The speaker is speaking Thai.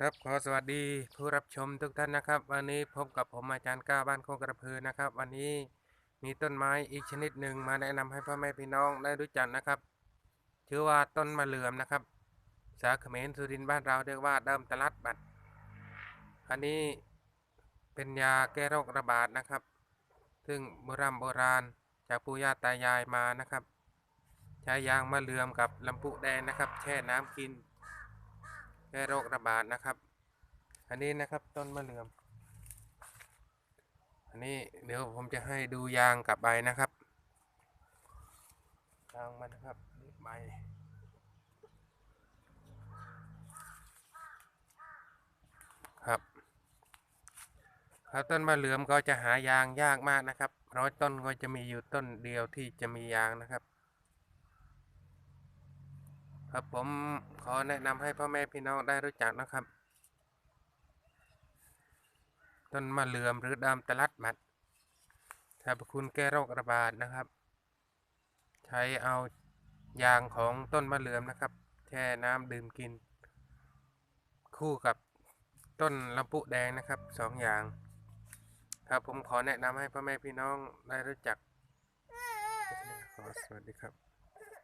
ครับขอสวัสดีผู้รับชมทุกท่านนะครับ วันนี้พบกับผมอาจารย์ก้าบ้านโคกระพือนะครับ วันนี้มีต้นไม้อีกชนิดหนึ่งมาแนะนำให้พ่อแม่พี่น้องได้รู้จักนะครับ ชื่อว่าต้นมะเหลื่อมนะครับ สาเขมรสุรินทร์บ้านเราเรียกว่าเดิมตลัดบัดอันนี้เป็นยาแก้โรคระบาดนะครับ ซึ่งโบราณโบราณจากปู่ย่าตายายมานะครับ ใช้ยางมะเหลื่อมกับลำปุแดงนะครับ แช่น้ำกิน แก้โรคระบาดนะครับ อันนี้นะครับต้นมะเดื่อมอันนี้เดี๋ยวผมจะให้ดูยางกับใบนะครับยางมันนะครับนี่ใบครับครับต้นมะเหลือมก็จะหายางยากมากนะครับ ร้อยต้นก็จะมีอยู่ต้นเดียวที่จะมียางนะครับ ครับผม ขอแนะนำให้พ่อแม่พี่น้องได้รู้จักนะครับ ต้นมะเลื่อมหรือดามตะลัดหมัดสรรพคุณแก้โรคระบาดนะครับ ใช้เอายางของต้นมะเลื่อมนะครับ แช่น้ำดื่มกิน คู่กับต้นลำปุแดงนะครับสองอย่าง ครับผมขอแนะนำให้พ่อแม่พี่น้องได้รู้จัก ขอสวัสดีครับ